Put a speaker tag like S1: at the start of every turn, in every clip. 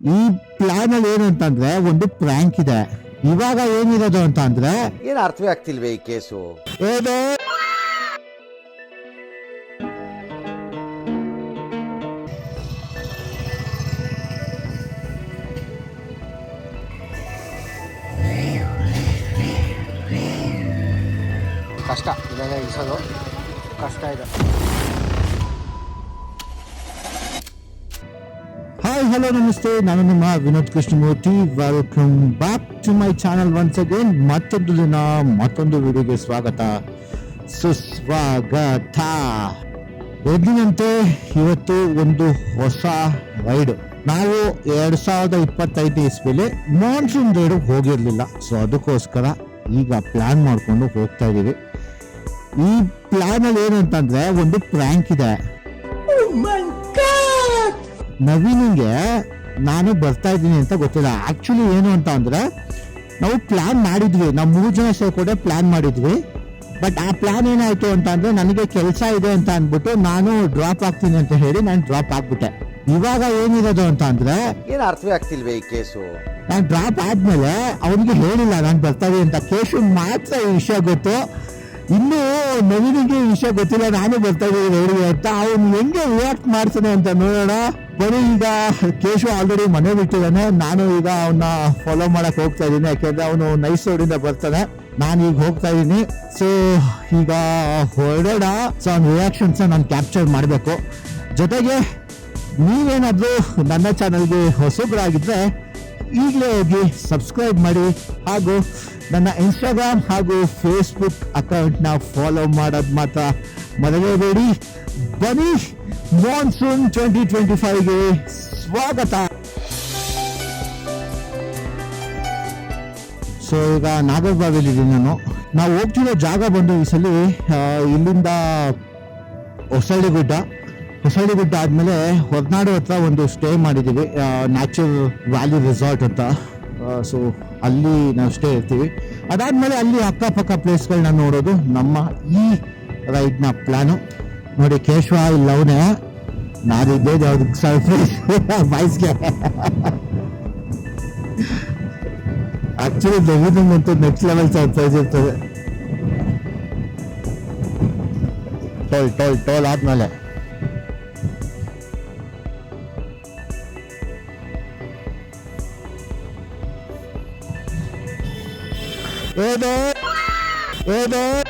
S1: ಈ ಪ್ಲಾನ್ ಅಲ್ಲಿ ಏನು ಅಂತಂದ್ರೆ ಒಂದು ಪ್ರ್ಯಾಂಕ್ ಇದೆ. ಇವಾಗ ಏನಿರೋದು ಅಂತ ಅಂದ್ರೆ
S2: ಏನು ಅರ್ಥವೇ ಆಗ್ತಿಲ್ವೇ ಈ ಕೇಸು?
S1: ಏನು?
S2: ಕಷ್ಟ. ಇದನ್ನ ಇಳಿಸೋದು ಕಷ್ಟ ಇದೆ.
S1: ಹಾಯ್ ಹಲೋ ನಮಸ್ತೆ ನಾನು ನಿಮ್ಮ Vinod Krishnamurthy. Welcome back to my channel once again ಮತ್ತೊಂದು ದಿನ, ಮತ್ತೊಂದು ವಿಡಿಯೋಗೆ ಸ್ವಾಗತ. ಸುಸ್ವಾಗತ. ಎಂದಿನಂತೆ ಇವತ್ತು ಒಂದು ಹೊಸ ರೈಡ್. ನಾವು ಎರಡ್ ಸಾವಿರದ ಇಪ್ಪತ್ತೈದು ಇಸ್ವಿಲಿ ಮಾನ್ಸೂನ್ ರೈಡ್ ಹೋಗಿರಲಿಲ್ಲ. ಸೊ ಅದಕ್ಕೋಸ್ಕರ ಈಗ ಪ್ಲಾನ್ ಮಾಡಿಕೊಂಡು ಹೋಗ್ತಾ ಇದ್ದೀವಿ ಈ ಪ್ಲಾನ್ ಅಲ್ಲಿ ಏನು ಅಂತಂದ್ರೆ ಒಂದು ಪ್ರ್ಯಾಂಕ್ ಇದೆ. ನವೀನಿಗೆ ನಾನು ಬರ್ತಾ ಇದ್ದೀನಿ ಅಂತ ಗೊತ್ತಿಲ್ಲ. ಆಕ್ಚುಲಿ ಏನು ಅಂತ ಅಂದರೆ ನಾವು ಪ್ಲಾನ್ ಮಾಡಿದ್ವಿ. ನಾವು ಮೂರು ಜನ ಸೇರ್ಕೊಂಡೆ ಪ್ಲಾನ್ ಮಾಡಿದ್ವಿ. ಬಟ್ ಆ ಪ್ಲಾನ್ ಏನಾಯ್ತು ಅಂತ ಅಂದರೆ ನನಗೆ ಕೆಲಸ ಇದೆ ಅಂತ ಅಂದ್ಬಿಟ್ಟು ನಾನು ಡ್ರಾಪ್ ಆಗ್ತೀನಿ ಅಂತ ಹೇಳಿ ನಾನು ಡ್ರಾಪ್ ಆಗ್ಬಿಟ್ಟೆ ಇವಾಗ ಏನಿರೋದು ಅಂತ ಅಂದ್ರೆ
S2: ಏನು ಅರ್ಥವೇ ಆಗ್ತಿಲ್ವೇ ಈ ಕೇಸು?
S1: ನಾನು ಡ್ರಾಪ್ ಆದ್ಮೇಲೆ ಅವನಿಗೆ ಹೇಳಿಲ್ಲ ನಾನು ಬರ್ತಾ ಇದೀನಿ ಅಂತ. ಕೇಶು ಮಾತ್ರ ಈ ವಿಷಯ ಗೊತ್ತು. ಇನ್ನು ನವೀನಿಗೆ ಈ ವಿಷಯ ಗೊತ್ತಿಲ್ಲ. ನಾನು ಬರ್ತಾ ಇದ್ದೀನಿ ಹೇಳಿ ಅಂತ. ಅವನು ಹೆಂಗೆ ರಿಯಾಕ್ಟ್ ಮಾಡ್ತಾನೆ ಅಂತ ನೋಡೋಣ. ಬರೀ ಈಗ ಕೇಶವ್ ಆಲ್ರೆಡಿ ಮನೆ ಬಿಟ್ಟಿದ್ದಾನೆ. ನಾನು ಈಗ ಅವನ್ನ ಫಾಲೋ ಮಾಡಕ್ ಹೋಗ್ತಾ ಇದ್ದೀನಿ. ಯಾಕೆಂದ್ರೆ ಅವನು ನೈಸ್ ರೋಡಿಂದ ಬರ್ತಾನೆ. ನಾನು ಈಗ ಹೋಗ್ತಾ ಇದ್ದೀನಿ. ಸೊ ಈಗ ಹೊರಡೋಣ. ಸೊ ಅವ್ನ ರಿಯಾಕ್ಷನ್ಸ್ ನಾನು ಕ್ಯಾಪ್ಚರ್ ಮಾಡಬೇಕು. ಜೊತೆಗೆ ನೀವೇನಾದ್ರೂ ನನ್ನ ಚಾನಲ್ಗೆ ಹೊಸಬ್ರಾಗಿದ್ರೆ ಈಗಲೇ ಹೋಗಿ ಸಬ್ಸ್ಕ್ರೈಬ್ ಮಾಡಿ. ಹಾಗೂ ನನ್ನ ಇನ್ಸ್ಟಾಗ್ರಾಮ್ ಹಾಗೂ ಫೇಸ್ಬುಕ್ ಅಕೌಂಟ್ನ ಫಾಲೋ ಮಾಡೋದು ಮಾತ್ರ ಮರೆಯಬೇಡಿ. ಬನ್ನಿ. ಮಾನ್ಸೂನ್ ಟ್ವೆಂಟಿ ಟ್ವೆಂಟಿ ಫೈವ್ಗೆ ಸ್ವಾಗತ. ಸೊ ಈಗ ನಾಗರ್ಬಾವಿಲಿದ್ದೀನಿ ನಾನು. ನಾವು ಹೋಗ್ತಿರೋ ಜಾಗ ಬಂದು ಈ ಸಲ ಇಲ್ಲಿಂದ ಹೊಸಳ್ಳಿ ಗುಡ್ಡ ಹೊಸಳ್ಳಿ ಗುಡ್ಡ ಆದಮೇಲೆ ಹೊರನಾಡು ಹತ್ರ ಒಂದು ಸ್ಟೇ ಮಾಡಿದ್ದೀವಿ ನ್ಯಾಚುರಲ್ ವ್ಯಾಲಿ ರೆಸಾರ್ಟ್ ಅಂತ. ಸೊ ಅಲ್ಲಿ ನಾವು ಸ್ಟೇ ಇರ್ತೀವಿ. ಅದಾದಮೇಲೆ ಅಲ್ಲಿ ಅಕ್ಕಪಕ್ಕ ಪ್ಲೇಸ್ಗಳನ್ನ ನೋಡೋದು ನಮ್ಮ ಈ ರೈಡ್ನ ಪ್ಲ್ಯಾನು ನೋಡಿ, ಕೇಶವ ಇಲ್ಲ ಅವನೇ ನಾನಿದ್ದೆ ಯಾವ್ದಕ್ಕೆ ಸರ್ಪ್ರೈಸ್ ಬಾಯ್ಸ್ಗೆ ಆಕ್ಚುಲಿ ದೆವ್ವದಂತೂ ನೆಕ್ಸ್ಟ್ ಲೆವೆಲ್ ಸರ್ಪ್ರೈಸ್ ಇರ್ತದೆ. ಟೋಲ್ ಟೋಲ್ ಟೋಲ್ ಆದ್ಮೇಲೆ. ಏನು? ಏನು?
S3: ಅದೇ ಬಂದ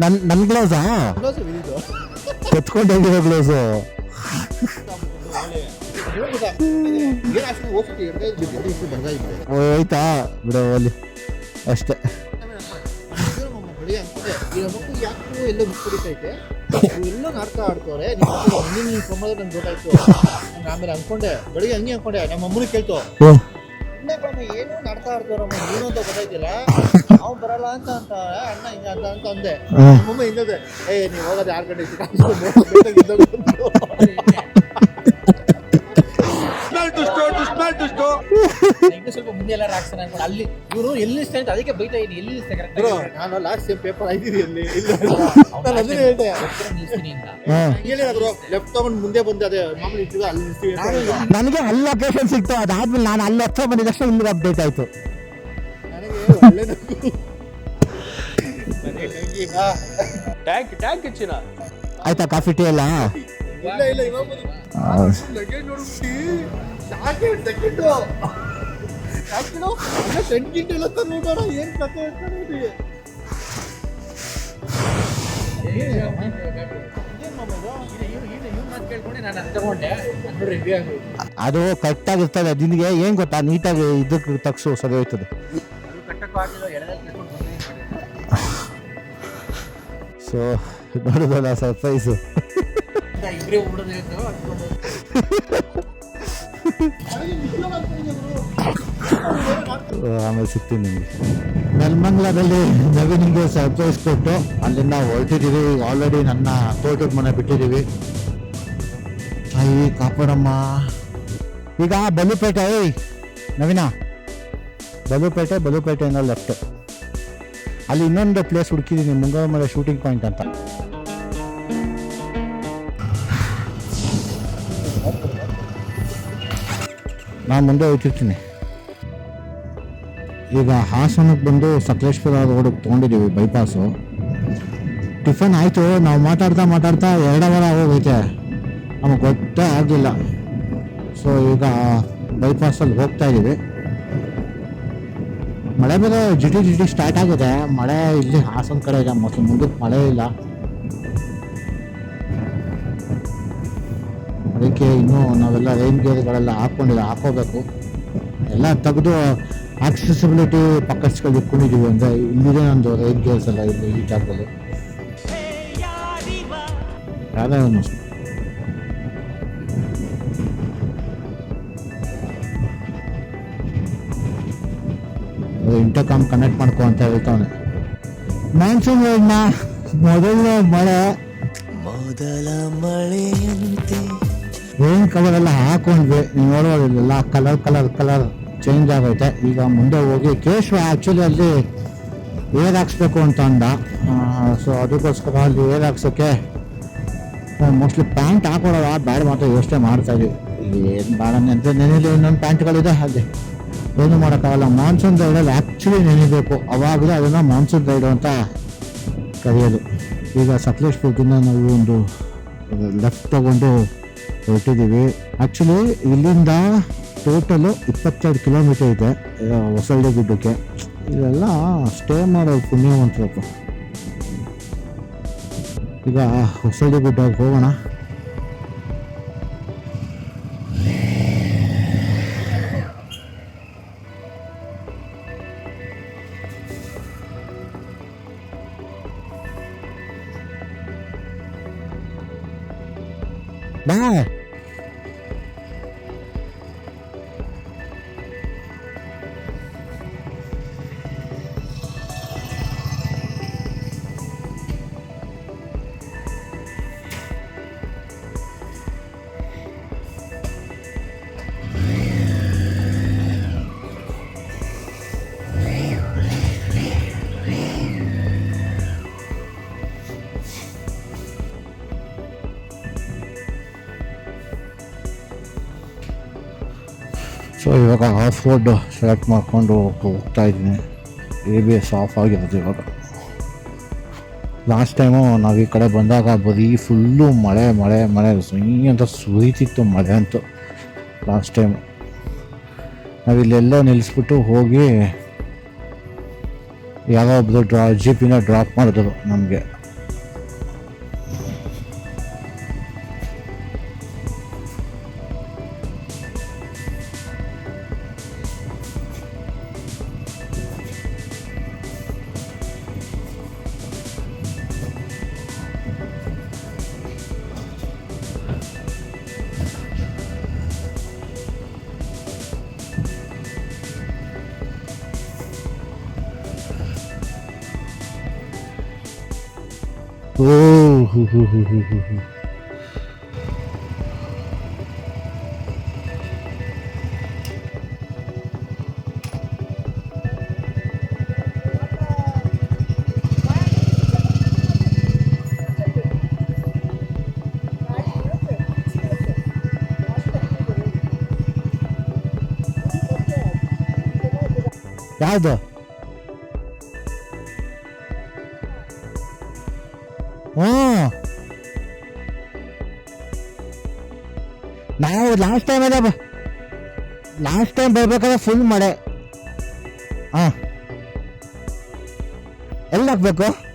S1: ನನ್ ನನ್ ಗ್ಲೌಸಾ ಎತ್ಕೊಂಡು ಹೋಗಿರೋ ಗ್ಲೌಸು ಹೋಯ್ತಾ ಬಿಡು ಅಲ್ಲಿ ಅಷ್ಟೇ
S3: ಎಲ್ಲೋ ಬಿಟ್ಬಿಡಿತೈತೆ ಎಲ್ಲೋ ನಾಟಕ ಆಡ್ತವ್ರೆ ನೀನು ಸಂಬಂಧ ನಂಗೆ ಗೊತ್ತಾಯ್ತು ನಾನ್ ಆಮೇಲೆ ಅನ್ಕೊಂಡೆ ಬೆಳಿಗ್ಗೆ ಹಂಗೆ ಅನ್ಕೊಂಡೆ ನಮ್ಮ ಅಮ್ಮನಿಗೆ ಕೇಳ್ತು
S1: ಹ್ಮ್.
S3: ನಡ್ತಾ ಇರ್ತಾರ ಏನು ಅಂತ ಗೊತ್ತಾಯ್ತಿಲ್ಲ. ಅವ್ನು ಬರಲ್ಲ ಅಂತ ಅಂತ ಅಣ್ಣ ಹಿಂಗ ಅಂತ ಅಂದೆ. ಮುಂದೆ ಹಿಂಗದೆ ಏ ನೀವು ಹೋಗೋದು ಆರು ಗಂಟೆ ಅನ್ಕೊಂಡು ಅಲ್ಲಿ ಇವರು ಎಲ್ಲಿ ಸ್ಟೇಟ್ ಅದಕ್ಕೆ ಬೈತಾ ಇದೀನಿ. ಎಲ್ಲಿ ಕರೆಕ್ಟ್
S4: ನಾನು ಲಾಸ್ಟ್ ಟೈಮ್ ಪೇಪರ್ ಐದಿರಿ ಅಲ್ಲಿ. ಇಲ್ಲ ನಾನು ಅದನ್ನ ಹೇಳ್ದೆ.
S3: ನಿಲ್ಸ್ತೀನಿ ಅಂತ.
S1: ಹಾ.
S4: ಹೇಳಿದ್ರು ಲೆಫ್ಟ್ ತಗೊಂಡು ಮುಂದೆ ಬಂದೆ ಅದೇ ಮಾಮೂಲಿ ಇಟ್ಟಿದ ಅಲ್ಲಿ ನಿಲ್ಸ್ತೀವಿ
S1: ನನಗೆ ಅಲ್ಲಿ ಲೊಕೇಶನ್ ಸಿಕ್ತು ಅದಾದ್ಮೇಲೆ ನಾನು ಅಲ್ಲಿ ಹತ್ರ ಬಂದಿದ ತಕ್ಷಣ ಇಲ್ಲಿ ಅಪ್ಡೇಟ್ ಆಯ್ತು.
S4: ನನಗೆ ಒಳ್ಳೆದು
S5: ಟ್ಯಾಂಕ್ ಟ್ಯಾಂಕ್ ಹೆಚ್ಚಿನ
S1: ಆಯ್ತಾ ಕಾಫಿ ಟೀ ಎಲ್ಲ?
S4: ಇಲ್ಲ ಇಲ್ಲ ಇವಾಗ ಲಗೇಜ್ ನೋಡ್ಬಿಟ್ಟು ಜಾಕೆಟ್ ಸೆಕೆಂಡು ಅಲ್ಲ ಟೆನ್ ಗಿಂಟ್ ಎಲ್ಲ ತಂದು ನೋಡೋಣ ಏನ್ ಕತೆ
S3: ಅದು ಕಟ್ ಅದು
S1: ಅದು ಆಗಿರ್ತದೆ ನಿನಗೆ ಏನು ಗೊತ್ತಾ? ನೀಟಾಗಿ ಇದಕ್ಕೆ
S3: ಅದು ಕಟ್ಕೊಂಡು ಬಂದೇ
S1: ಸೊ ನೋಡಿದಲ್ಲ ಸರ್ಪ್ರೈಸು
S3: ಇಬ್ಬರೇ
S1: ಆಮೇಲೆ ಸಿಗ್ತೀನಿ ನಿಮಗೆ. ನೆಲಮಂಗ್ಲದಲ್ಲಿ ನವೀನಿಗೆ ಸರ್ಪ್ರೈಸ್ ಕೊಟ್ಟು ಅಲ್ಲಿಂದ ಹೊರಟಿದ್ದೀವಿ ಆಲ್ರೆಡಿ ನನ್ನ ತೋಟದ ಮನೆ ಬಿಟ್ಟಿದ್ದೀವಿ ತಾಯಿ ಕಾಪಾಡಮ್ಮ ಈಗ ಬಲುಪೇಟೆ, ಏಯ್, ನವೀನ. ಬಲುಪೇಟೆ ಬಲುಪೇಟೆಯಿಂದ ಲೆಫ್ಟ್ ಅಲ್ಲಿ ಇನ್ನೊಂದು ಪ್ಲೇಸ್ ಹುಡುಕಿದ್ದೀನಿ ಮುಂಗಾರು ಮಲೆ ಶೂಟಿಂಗ್ ಪಾಯಿಂಟ್ ಅಂತ. ನಾನು ಮುಂದೆ ಹೋಗ್ತಿರ್ತೀನಿ. ಈಗ ಹಾಸನಕ್ಕೆ ಬಂದು ಸಕಲೇಶ್ಪುರ ರೋಡಿಗೆ ತೊಗೊಂಡಿದ್ದೀವಿ ಬೈಪಾಸು ಟಿಫನ್ ಆಯಿತು, ನಾವು ಮಾತಾಡ್ತಾ ಮಾತಾಡ್ತಾ ಎರಡು ಅವರ್ ಹೋಗೈತೆ ನಮಗೆ ಗೊತ್ತೇ ಆಗಿಲ್ಲ. ಸೊ ಈಗ ಬೈಪಾಸಲ್ಲಿ ಹೋಗ್ತಾ ಇದ್ದೀವಿ ಮಳೆ ಬೇರೆ ಜಿಟಿ ಜಿಟಿ ಸ್ಟಾರ್ಟ್ ಆಗಿದೆ ಮಳೆ ಇಲ್ಲಿ ಹಾಸನ ಕಡೆ ಇದೆ ಮತ್ತು ಮುಂದಕ್ಕೆ ಮಳೆ ಇಲ್ಲ. ಅದಕ್ಕೆ ಇನ್ನೂ ನಾವೆಲ್ಲ ರೈನ್ ಗೇರ್ಗಳೆಲ್ಲ ಹಾಕ್ಕೊಂಡಿಲ್ಲ ಹಾಕೋಬೇಕು ಎಲ್ಲ ತೆಗೆದು ಆಕ್ಸೆಸಿಬಿಲಿಟಿ ಪಕ್ಕಸ್ಗಳು ಇಟ್ಕೊಂಡಿದ್ದೀವಿ ಅಂದರೆ ಇಲ್ಲಿದೆ ನಂದು ರೈಟ್ ಗೇರ್ಸ್ ಎಲ್ಲ ಇಲ್ಲಿ ಈ ಜಾಗದಲ್ಲಿ. ಯಾವುದೇ ಒಂದು ಇಂಟರ್ಕಾಮ್ ಕನೆಕ್ಟ್ ಮಾಡ್ಕೊ ಅಂತ ಹೇಳ್ತಾವನೆ ಮಾನ್ಸೂನ್ ರೋಡ್ನ ಮೊದಲನೇ ಮಳೆ.
S6: ಮೊದಲ ಮಳೆಯಂತೆ
S1: ರೈನ್ ಕಲರ್ ಎಲ್ಲ ಹಾಕೊಂಡ್ವಿ. ನೀವು ನೋಡೋದಿಲ್ಲ ಕಲರ್ ಕಲರ್ ಕಲರ್ ಚೇಂಜ್ ಆಗೈತೆ. ಈಗ ಮುಂದೆ ಹೋಗಿ ಕೇಶವ ಆ್ಯಕ್ಚುಲಿ ಅಲ್ಲಿ ಏರ್ ಹಾಕ್ಸ್ಬೇಕು ಅಂತ ಅಂದ. ಸೊ ಅದಕ್ಕೋಸ್ಕರ ಅಲ್ಲಿ ಏರ್ ಹಾಕ್ಸೋಕ್ಕೆ ಮೋಸ್ಟ್ಲಿ ಪ್ಯಾಂಟ್ ಹಾಕೊಡೋದ ಬ್ಯಾಡ ಮಾತ್ರ ಯೋಚನೆ ಮಾಡ್ತಾ ಏನು ಬೇಡ ಅಂತ ನೆನೆಲಿ ಇನ್ನೊಂದು ಪ್ಯಾಂಟ್ಗಳಿದೆ ಅಲ್ಲಿ. ಏನು ಮಾಡೋಕ್ಕಾಗಲ್ಲ. ಮಾನ್ಸೂನ್ ರೈಡಲ್ಲಿ ಆ್ಯಕ್ಚುಲಿ ನೆನಿಬೇಕು. ಅವಾಗಲೇ ಅದನ್ನು ಮಾನ್ಸೂನ್ ರೈಡ್ ಅಂತ ಕರೆಯೋದು. ಈಗ ಸಕಲೇಶ್ಪುರದಿಂದ ನಾವು ಒಂದು ಲೆಫ್ಟ್ ತೊಗೊಂಡು ಹೊರಟಿದ್ದೀವಿ. ಆ್ಯಕ್ಚುಲಿ ಇಲ್ಲಿಂದ ಟೋಟಲು ಇಪ್ಪತ್ತೆರಡು ಕಿಲೋಮೀಟರ್ ಇದೆ ಹೊಸಳ್ಳಿ ಗುಡ್ಡಕ್ಕೆ. ಇಲ್ಲೆಲ್ಲ ಸ್ಟೇ ಮಾಡೋದು ಪುಣ್ಯವಂತರಪ್ಪ ಈಗ ಹೊಸಳ್ಳಿ ಗುಡ್ಡಕ್ಕೆ ಹೋಗೋಣ. ಬಾ. ಸೊ ಇವಾಗ ಆಫ್ ರೋಡ್ ಸೆಲೆಕ್ಟ್ ಮಾಡಿಕೊಂಡು ಹೋಗ್ತಾ ಇದ್ದೀನಿ. ಎ ಬಿ ಎಸ್ ಆಫ್ ಆಗಿರೋದು ಇವಾಗ. ಲಾಸ್ಟ್ ಟೈಮು ನಾವು ಈ ಕಡೆ ಬಂದಾಗ ಬರೀ ಫುಲ್ಲು ಮಳೆ ಮಳೆ ಮಳೆ. ಸುಯ್ ಅಂತ ಸುರಿತಿತ್ತು ಮಳೆ ಅಂತೂ ಲಾಸ್ಟ್ ಟೈಮು ನಾವಿಲ್ಲೆಲ್ಲೋ ನಿಲ್ಲಿಸ್ಬಿಟ್ಟು ಹೋಗಿ ಯಾರೋ ಒಬ್ಬರು ಡ್ರಾ ಜೀಪಿನ ಡ್ರಾಪ್ ಮಾಡಿದ್ರು ನಮಗೆ. ಓ ಹು ನಾವು ಲಾಸ್ಟ್ ಟೈಮ್ ಅದ ಲಾಸ್ಟ್ ಟೈಮ್ ಬರ್ಬೇಕಾದ್ರೆ ಫುಲ್ ಮಳೆ. ಹಾಂ. ಎಲ್ಲಿ ಹಾಕ್ಬೇಕು